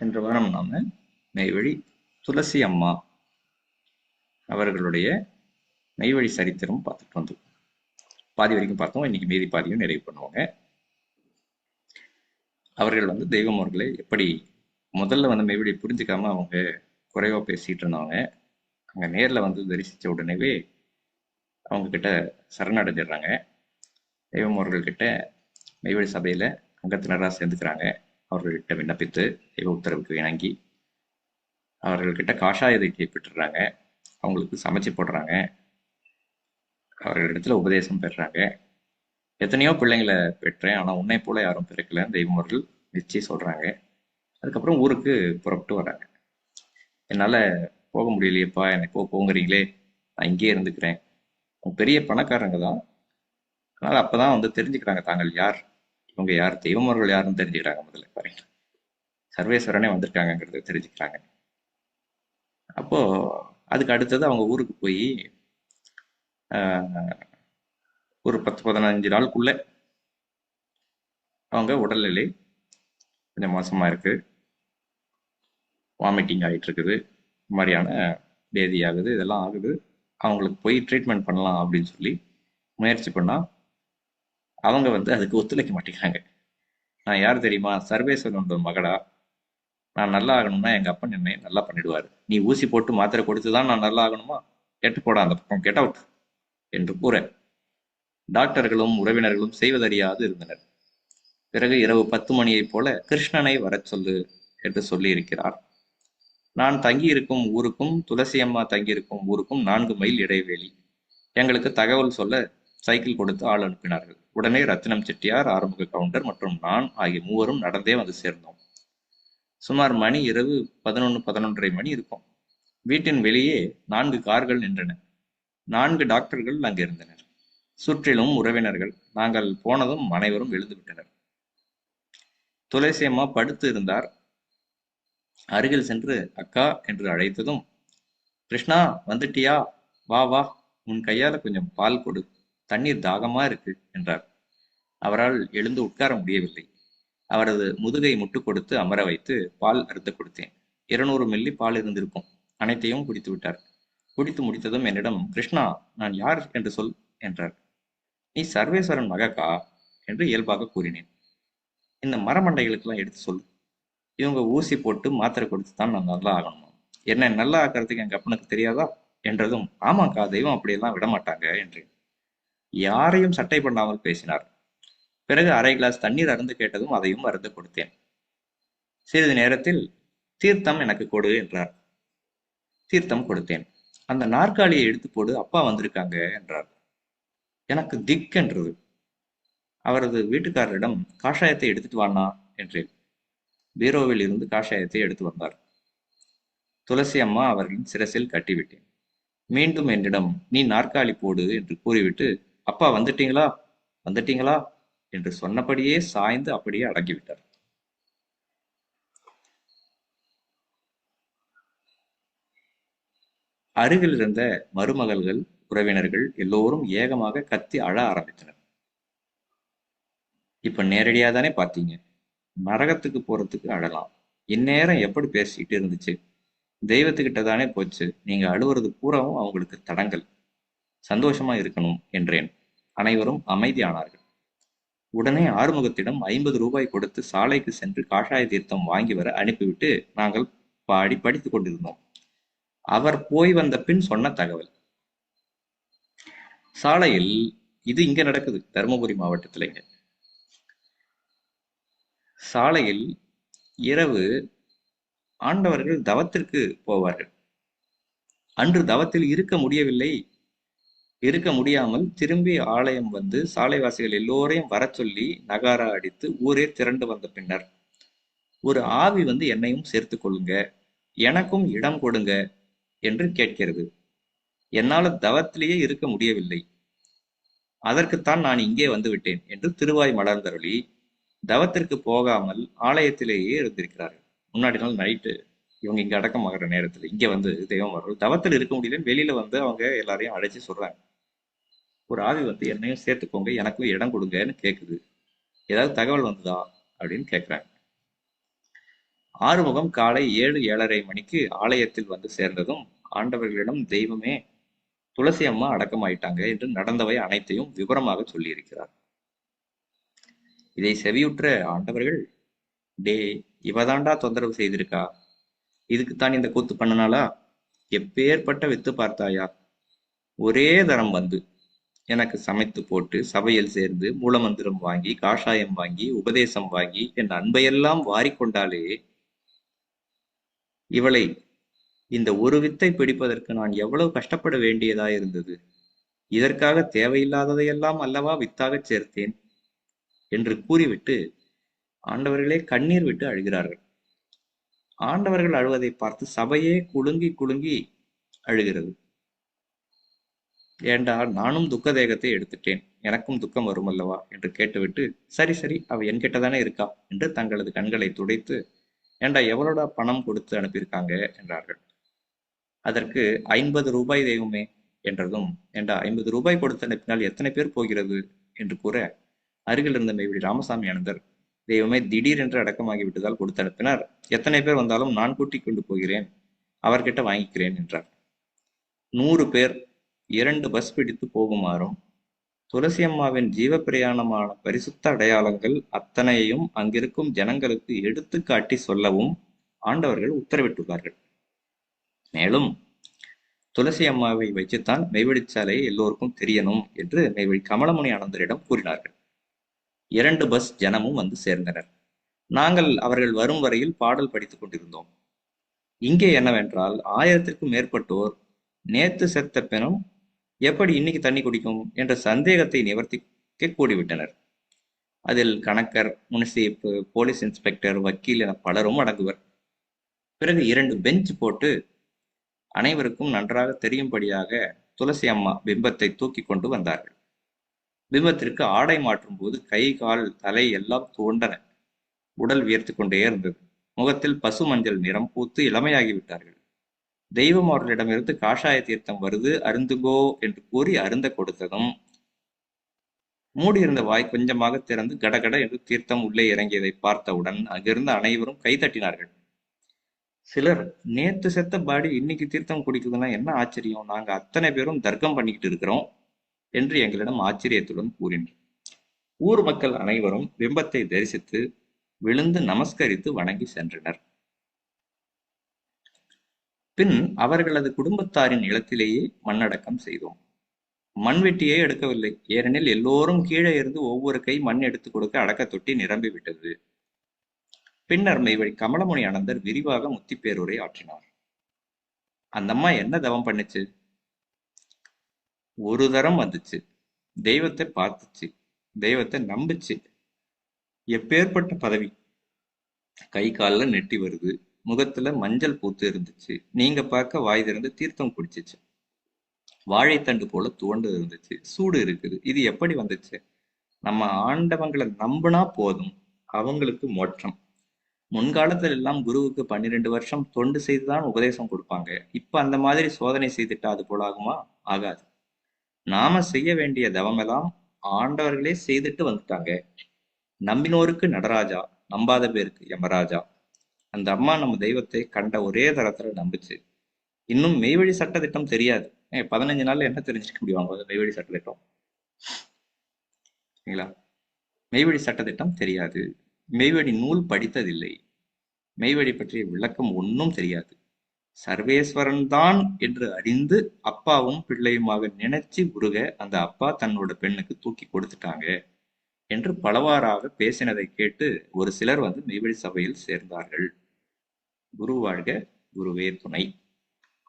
சென்ற வாரம் நாம மெய்வழி துளசி அம்மா அவர்களுடைய மெய்வழி சரித்திரம் பார்த்துட்டு வந்தோம் பாதி வரைக்கும் பார்த்தோம். இன்னைக்கு மீதி பாதியும் நிறைவு பண்ணுவாங்க. அவர்கள் வந்து தெய்வம் அவர்களை எப்படி முதல்ல வந்து மெய்வழி புரிஞ்சுக்காம அவங்க குறைவா பேசிட்டு இருந்தாங்க. அங்க நேர்ல வந்து தரிசிச்ச உடனேவே அவங்க கிட்ட சரணடைஞ்சிடுறாங்க தெய்வம் அவர்கள் கிட்ட மெய்வழி சபையில அங்கத்தினராக சேர்ந்துக்கிறாங்க. அவர்கள்கிட்ட விண்ணப்பித்து தெய்வ உத்தரவுக்கு இணங்கி அவர்கள்கிட்ட காஷாயத்தை தீட்சை பெற்றுறாங்க. அவங்களுக்கு சமைச்சு போடுறாங்க. அவர்களிடத்துல உபதேசம் பெறுறாங்க. எத்தனையோ பிள்ளைங்களை பெற்றேன். ஆனால் உன்னை போல யாரும் பிறக்கல. தெய்வம் அவர்கள் நிச்சயம் சொல்றாங்க. அதுக்கப்புறம் ஊருக்கு புறப்பட்டு வராங்க. என்னால் போக முடியலையேப்பா. என்னை போ போங்கிறீங்களே. நான் இங்கேயே இருந்துக்கிறேன். பெரிய பணக்காரங்க தான். அதனால் அப்போ தான் வந்து தெரிஞ்சுக்கிறாங்க தாங்கள் யார்? இவங்க யார்? தெய்வமர்கள் யாருன்னு தெரிஞ்சுக்கிறாங்க முதல்ல பாருங்க. சர்வேஸ்வரனே வந்திருக்காங்கிறத தெரிஞ்சுக்கிறாங்க. அப்போ அதுக்கு அடுத்தது அவங்க ஊருக்கு போய் ஒரு பத்து பதினஞ்சு நாளுக்குள்ள அவங்க உடல்நிலை கொஞ்சம் மோசமா இருக்கு. வாமிட்டிங் ஆகிட்டு இருக்குது இந்த மாதிரியான பேதி ஆகுது இதெல்லாம் ஆகுது. அவங்களுக்கு போய் ட்ரீட்மெண்ட் பண்ணலாம் அப்படின்னு சொல்லி முயற்சி பண்ணா அவங்க வந்து அதுக்கு ஒத்துழைக்க மாட்டேங்கிறாங்க. நான் யார் தெரியுமா? சர்வேஸ்வரனோட மகளா? நான் நல்லா ஆகணும்னா எங்கள் அப்பன் என்னை நல்லா பண்ணிடுவார். நீ ஊசி போட்டு மாத்திரை கொடுத்துதான் நான் நல்லா ஆகணுமா? கெட்டு போடா அந்த பக்கம் கெட் அவுட் என்று கூற டாக்டர்களும் உறவினர்களும் செய்வதறியாது இருந்தனர். பிறகு இரவு பத்து மணியைப் போல கிருஷ்ணனை வரச் சொல்லு என்று சொல்லியிருக்கிறார். நான் தங்கியிருக்கும் ஊருக்கும் துளசி அம்மா தங்கியிருக்கும் ஊருக்கும் நான்கு மைல் இடைவெளி. எங்களுக்கு தகவல் சொல்ல சைக்கிள் கொடுத்து ஆள் அனுப்பினார்கள். உடனே ரத்தினம் செட்டியார் ஆறுமுக கவுண்டர் மற்றும் நான் ஆகிய மூவரும் நடந்தே வந்து சேர்ந்தோம். சுமார் மணி இரவு பதினொன்று பதினொன்றரை மணி இருக்கும். வீட்டின் வெளியே நான்கு கார்கள் நின்றன. நான்கு டாக்டர்கள் அங்கு இருந்தனர். சுற்றிலும் உறவினர்கள். நாங்கள் போனதும் அனைவரும் எழுந்து விட்டனர். படுத்து இருந்தார். அருகில் சென்று அக்கா என்று அழைத்ததும் கிருஷ்ணா வந்துட்டியா? வா வா. உன் கையால கொஞ்சம் பால் கொடு. தண்ணீர் தாகமா இருக்கு என்றார். அவரால் எழுந்து உட்கார முடியவில்லை. அவரது முதுகை முட்டு கொடுத்து அமர வைத்து பால் அறுத்து கொடுத்தேன். இருநூறு மில்லி பால் இருந்திருக்கும். அனைத்தையும் குடித்து விட்டார். குடித்து முடித்ததும் என்னிடம் கிருஷ்ணா நான் யார் என்று சொல் என்றார். நீ சர்வேஸ்வரன் மகக்கா? என்று இயல்பாக கூறினேன். இந்த மரமண்டைகளுக்கெல்லாம் எடுத்து சொல் இவங்க ஊசி போட்டு மாத்திரை கொடுத்து தான் நான் நல்லா ஆகணும்? என்ன நல்லா ஆக்கிறதுக்கு எங்க அப்பனுக்கு தெரியாதா? என்றதும் ஆமாக்கா தெய்வம் அப்படியெல்லாம் விட மாட்டாங்க என்றேன். யாரையும் சட்டை பண்ணாமல் பேசினார். பிறகு அரை கிளாஸ் தண்ணீர் அருந்து கேட்டதும் அதையும் அருந்து கொடுத்தேன். சிறிது நேரத்தில் தீர்த்தம் எனக்கு கொடு என்றார். தீர்த்தம் கொடுத்தேன். அந்த நாற்காலியை எடுத்து போடு அப்பா வந்திருக்காங்க என்றார். எனக்கு திக் என்றது. அவரது வீட்டுக்காரரிடம் காஷாயத்தை எடுத்துட்டு வானா என்றேன். பீரோவில் இருந்து காஷாயத்தை எடுத்து வந்தார். துளசி அம்மா அவர்களின் சிரசில் கட்டிவிட்டேன். மீண்டும் என்னிடம் நீ நாற்காலி போடு என்று கூறிவிட்டு அப்பா வந்துட்டீங்களா? வந்துட்டீங்களா? என்று சொன்னபடியே சாய்ந்து அப்படியே அடங்கிவிட்டார். அருகில் இருந்த மருமகள்கள் உறவினர்கள் எல்லோரும் ஏகமாக கத்தி அழ ஆரம்பித்தனர். இப்ப நேரடியா தானே பாத்தீங்க? நரகத்துக்கு போறதுக்கு அழலாம். இந்நேரம் எப்படி பேசிக்கிட்டு இருந்துச்சு? தெய்வத்துக்கிட்ட தானே போச்சு. நீங்க அழுவுறது பூராவும் அவங்களுக்கு தடங்கள் சந்தோஷமா இருக்கணும் என்றேன். அனைவரும் அமைதியானார்கள். உடனே ஆறுமுகத்திடம் ஐம்பது ரூபாய் கொடுத்து சாலைக்கு சென்று காஷாய தீர்த்தம் வாங்கி வர அனுப்பிவிட்டு நாங்கள் பாடி படித்துக் கொண்டிருந்தோம். அவர் போய் வந்த பின் சொன்ன தகவல். சாலையில் இது இங்க நடக்குது தருமபுரி மாவட்டத்தில் இங்க. சாலையில் இரவு ஆண்டவர்கள் தவத்திற்கு போவார்கள். அன்று தவத்தில் இருக்க முடியவில்லை இருக்க முடியாமல் திரும்பி ஆலயம் வந்து சாலைவாசிகள் எல்லோரையும் வர சொல்லி நகாரா அடித்து ஊரே திரண்டு வந்த பின்னர் ஒரு ஆவி வந்து என்னையும் சேர்த்து கொள்ளுங்க எனக்கும் இடம் கொடுங்க என்று கேட்கிறது. என்னால தவத்திலேயே இருக்க முடியவில்லை. அதற்குத்தான் நான் இங்கே வந்து விட்டேன் என்று திருவாய் மலர்ந்தருளி தவத்திற்கு போகாமல் ஆலயத்திலேயே இருந்திருக்கிறார்கள் முன்னாடி நாள் நைட்டு இவங்க இங்க அடக்கம் ஆகிற நேரத்துல இங்க வந்து தெய்வம் வரும் தவத்தில் இருக்க முடியலன்னு வெளியில வந்து அவங்க எல்லாரையும் அழைச்சு சொல்றாங்க. ஒரு ஆவி வந்து என்னையும் சேர்த்துக்கோங்க எனக்கும் இடம் கொடுங்கன்னு கேட்குது ஏதாவது தகவல் வந்ததா அப்படின்னு கேட்குறாங்க ஆறுமுகம் காலை ஏழு ஏழரை மணிக்கு ஆலயத்தில் வந்து சேர்ந்ததும் ஆண்டவர்களிடம் தெய்வமே துளசி அம்மா அடக்கமாயிட்டாங்க என்று நடந்தவை அனைத்தையும் விவரமாக சொல்லியிருக்கிறார். இதை செவியுற்ற ஆண்டவர்கள் டே இவதாண்டா தொந்தரவு செய்திருக்கா? இதுக்குத்தான் இந்த கூத்து பண்ணனாலா எப்பேற்பட்ட வித்து பார்த்தாயா? ஒரே தரம் வந்து எனக்கு சமைத்து போட்டு சபையில் சேர்ந்து மூலமந்திரம் வாங்கி காஷாயம் வாங்கி உபதேசம் வாங்கி என் அன்பையெல்லாம் வாரிக்கொண்டாலே இவளை இந்த ஒரு வித்தை பிடிப்பதற்கு நான் எவ்வளவு கஷ்டப்பட வேண்டியதா இருந்தது? இதற்காக தேவையில்லாததையெல்லாம் அல்லவா வித்தாக சேர்த்தேன்? என்று கூறிவிட்டு ஆண்டவர்களே கண்ணீர் விட்டு அழுகிறார்கள். ஆண்டவர்கள் அழுவதை பார்த்து சபையே குலுங்கி குலுங்கி அழுகிறது. ஏண்டா நானும் துக்க தேகத்தை எடுத்துட்டேன்? எனக்கும் துக்கம் வரும் அல்லவா என்று கேட்டுவிட்டு சரி சரி அவ என்கிட்ட தானே இருக்கா? என்று தங்களது கண்களை துடைத்து ஏண்டா எவ்வளோடா பணம் கொடுத்து அனுப்பியிருக்காங்க? என்றார்கள். அதற்கு ஐம்பது ரூபாய் தெய்வமே என்றதும் ஏண்டா ஐம்பது ரூபாய் கொடுத்து அனுப்பினால் எத்தனை பேர் போகிறது? என்று கூற அருகில் இருந்த மேவிடி ராமசாமி அனந்தர் தெய்வமே திடீரென்று அடக்கமாகி விட்டதால் கொடுத்து அனுப்பினார். எத்தனை பேர் வந்தாலும் நான் கூட்டிக் கொண்டு போகிறேன். அவர்கிட்ட வாங்கிக்கிறேன் என்றார். நூறு பேர் இரண்டு பஸ் பிடித்து போகுமாறும் துளசி அம்மாவின் ஜீவ பிரயாணமான பரிசுத்த அடையாளங்கள் அத்தனையையும் அங்கிருக்கும் ஜனங்களுக்கு எடுத்து காட்டி சொல்லவும் ஆண்டவர்கள் உத்தரவிட்டுள்ளார்கள். மேலும் துளசி அம்மாவை வைத்துத்தான் மெய்வெளிச்சாலை எல்லோருக்கும் தெரியணும் என்று மெய்வெளி கமலமுனி ஆனந்தரிடம் கூறினார்கள். இரண்டு பஸ் ஜனமும் வந்து சேர்ந்தனர். நாங்கள் அவர்கள் வரும் வரையில் பாடல் படித்துக் கொண்டிருந்தோம். இங்கே என்னவென்றால் ஆயிரத்திற்கும் மேற்பட்டோர் நேத்து செத்த பெணும் எப்படி இன்னைக்கு தண்ணி குடிக்கும் என்ற சந்தேகத்தை நிவர்த்திக்க கூடிவிட்டனர். அதில் கணக்கர் முனிசிப்பு போலீஸ் இன்ஸ்பெக்டர் வக்கீல் என பலரும் அடங்குவர். பிறகு இரண்டு பெஞ்ச் போட்டு அனைவருக்கும் நன்றாக தெரியும்படியாக துளசி அம்மா பிம்பத்தை தூக்கி கொண்டு வந்தார்கள். பிம்பத்திற்கு ஆடை மாற்றும் போது கை கால் தலை எல்லாம் தோண்டன உடல் வியர்த்து கொண்டே இருந்தது. முகத்தில் பசு மஞ்சள் நிறம் பூத்து இளமையாகிவிட்டார்கள். தெய்வம் அவர்களிடமிருந்து காஷாய தீர்த்தம் வருது அருந்துகோ என்று கூறி அருந்த கொடுத்ததும் மூடியிருந்த வாய் கொஞ்சமாக திறந்து கடகட என்று தீர்த்தம் உள்ளே இறங்கியதை பார்த்தவுடன் அங்கிருந்த அனைவரும் கைதட்டினார்கள். சிலர் நேத்து செத்த பாடி இன்னைக்கு தீர்த்தம் குடிக்குதுன்னா என்ன ஆச்சரியம்? நாங்க அத்தனை பேரும் தர்க்கம் பண்ணிக்கிட்டு இருக்கிறோம் என்று எங்களிடம் ஆச்சரியத்துடன் கூறினர். ஊர் மக்கள் அனைவரும் பிம்பத்தை தரிசித்து விழுந்து நமஸ்கரித்து வணங்கி சென்றனர். பின் அவர்களது குடும்பத்தாரின் இடத்திலேயே மண்ணடக்கம் செய்தோம். மண்வெட்டியே எடுக்கவில்லை. ஏனெனில் எல்லோரும் கீழே இருந்து ஒவ்வொரு கை மண் எடுத்து கொடுக்க அடக்க தொட்டி நிரம்பி விட்டது. பின்னர் மெய்வழி கமலமுனி அனந்தர் விரிவாக முத்திப்பேரூரை ஆற்றினார். அந்த அம்மா என்ன தவம் பண்ணுச்சு? ஒரு தரம் வந்துச்சு. தெய்வத்தை பார்த்துச்சு. தெய்வத்தை நம்பிச்சு. எப்பேற்பட்ட பதவி. கை காலில் நெட்டி வருது. முகத்துல மஞ்சள் பூத்து இருந்துச்சு. நீங்க பார்க்க வாய் திறந்து தீர்த்தம் குடிச்சிச்சு. வாழைத்தண்டு போல துவண்டு இருந்துச்சு. சூடு இருக்குது. இது எப்படி வந்துச்சு? நம்ம ஆண்டவங்களை நம்பினா போதும். அவங்களுக்கு மோட்சம். முன்காலத்துல எல்லாம் குருவுக்கு பன்னிரெண்டு வருஷம் தொண்டு செய்துதான் உபதேசம் கொடுப்பாங்க. இப்ப அந்த மாதிரி சோதனை செய்துட்டா அது போல ஆகுமா ஆகாது. நாம செய்ய வேண்டிய தவமெல்லாம் ஆண்டவர்களே செய்துட்டு வந்துட்டாங்க. நம்பினோருக்கு நடராஜா நம்பாத பேருக்கு யமராஜா. அந்த அம்மா நம்ம தெய்வத்தை கண்ட ஒரே தரத்துல நம்பிச்சு. இன்னும் மெய்வழி சட்ட திட்டம் தெரியாது. ஏ பதினஞ்சு நாள்ல என்ன தெரிஞ்சுக்க முடியும் அவங்க மெய்வழி சட்ட திட்டம் சரிங்களா? மெய்வழி சட்ட திட்டம் தெரியாது. மெய்வழி நூல் படித்ததில்லை. மெய்வழி பற்றிய விளக்கம் ஒன்றும் தெரியாது. சர்வேஸ்வரன் தான் என்று அறிந்து அப்பாவும் பிள்ளையுமாக நினைச்சு உருக அந்த அப்பா தன்னோட பெண்ணுக்கு தூக்கி கொடுத்துட்டாங்க என்று பலவாறாக பேசினதை கேட்டு ஒரு சிலர் வந்து மெய்வழி சபையில் சேர்ந்தார்கள். குரு வாழ்க குருவே துணை.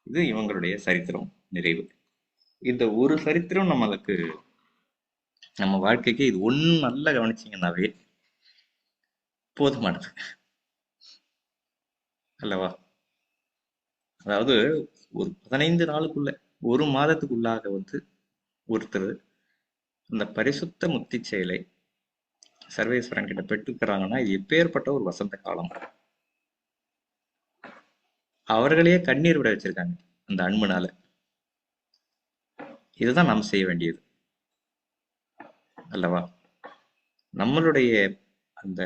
இது இவங்களுடைய சரித்திரம் நிறைவு. இந்த ஒரு சரித்திரம் நம்மளுக்கு நம்ம வாழ்க்கைக்கு இது ஒன்று நல்லா கவனிச்சிங்கன்னாவே போதுமானது. அல்லவா? அதாவது ஒரு பதினைந்து நாளுக்குள்ள ஒரு மாதத்துக்குள்ளாக வந்து ஒருத்தர் அந்த பரிசுத்த முத்தி செயலை சர்வேஸ்வரன் கிட்ட பெற்றுக்கிறாங்கன்னா இது எப்பேற்பட்ட ஒரு வசந்த காலம். அவர்களையே கண்ணீர் விட வச்சிருக்காங்க அந்த அன்புனால. இதுதான் நாம் செய்ய வேண்டியது. அல்லவா? நம்மளுடைய அந்த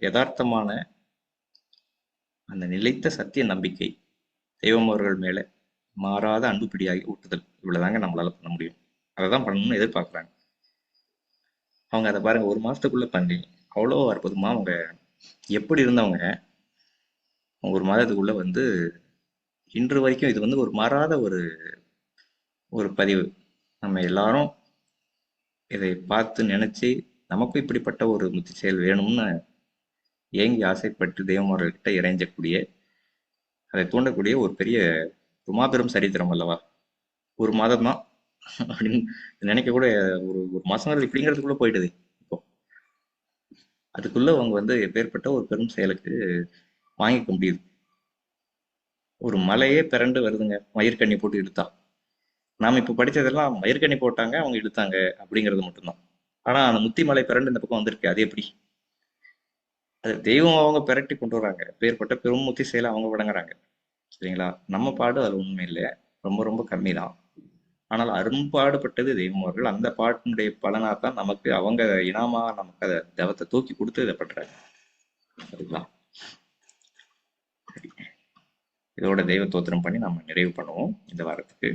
யதார்த்தமான அந்த நிலைத்த சத்திய நம்பிக்கை தெய்வம் அவர்கள் மேல மாறாத அன்புப்பிடியாகி ஊட்டுதல் இவ்வளவுதாங்க நம்மளால பண்ண முடியும். அதை தான் பண்ணணும்னு எதிர்பார்க்குறாங்க. அவங்க அதை பாருங்க ஒரு மாசத்துக்குள்ள பண்ணி அவ்வளோ அற்புதமா அவங்க எப்படி இருந்தவங்க ஒரு மாதத்துக்குள்ள வந்து இன்று வரைக்கும் இது வந்து ஒரு மாறாத ஒரு ஒரு பதிவு. நம்ம எல்லாரும் இதை பார்த்து நினைச்சு நமக்கும் இப்படிப்பட்ட ஒரு முத்தி செயல் வேணும்னு ஏங்கி ஆசைப்பட்டு தெய்வமார்கள்கிட்ட இறைஞ்சக்கூடிய அதை தூண்டக்கூடிய ஒரு பெரிய ஒரு மாபெரும் சரித்திரம் அல்லவா? ஒரு மாதம் தான். அப்படின்னு நினைக்க கூட ஒரு ஒரு மாசங்கிறது இப்படிங்கிறதுக்குள்ள போயிடுது இப்போ. அதுக்குள்ள அவங்க வந்து எப்பேற்பட்ட ஒரு பெரும் செயலுக்கு வாங்கிக்க முடியுது. ஒரு மலையே பிறண்டு வருதுங்க. மயிர்கண்ணி போட்டு இழுத்தா. நாம இப்ப படிச்சதெல்லாம் மயிர்கண்ணி போட்டாங்க அவங்க இழுத்தாங்க அப்படிங்கிறது மட்டும்தான். ஆனா அந்த முத்தி மலை பிறண்டு இந்த பக்கம் வந்திருக்கு. அது எப்படி? அது தெய்வம் அவங்க பிரட்டி கொண்டு வராங்க. பேர்பட்ட பெரும் முத்தி செயலை அவங்க வழங்குறாங்க சரிங்களா? நம்ம பாடு அது உண்மை இல்லை. ரொம்ப ரொம்ப கம்மி தான் ஆனால் அரும்பாடுபட்டது தெய்வம் அவர்கள். அந்த பாட்டினுடைய பலனா தான் நமக்கு அவங்க இனாமா நமக்கு அதை தவத்தை தூக்கி கொடுத்து இதை பண்றாங்க. சரிங்களா? இதோட தெய்வ தோத்திரம் பண்ணி நம்ம நிறைவு பண்ணுவோம் இந்த வாரத்துக்கு.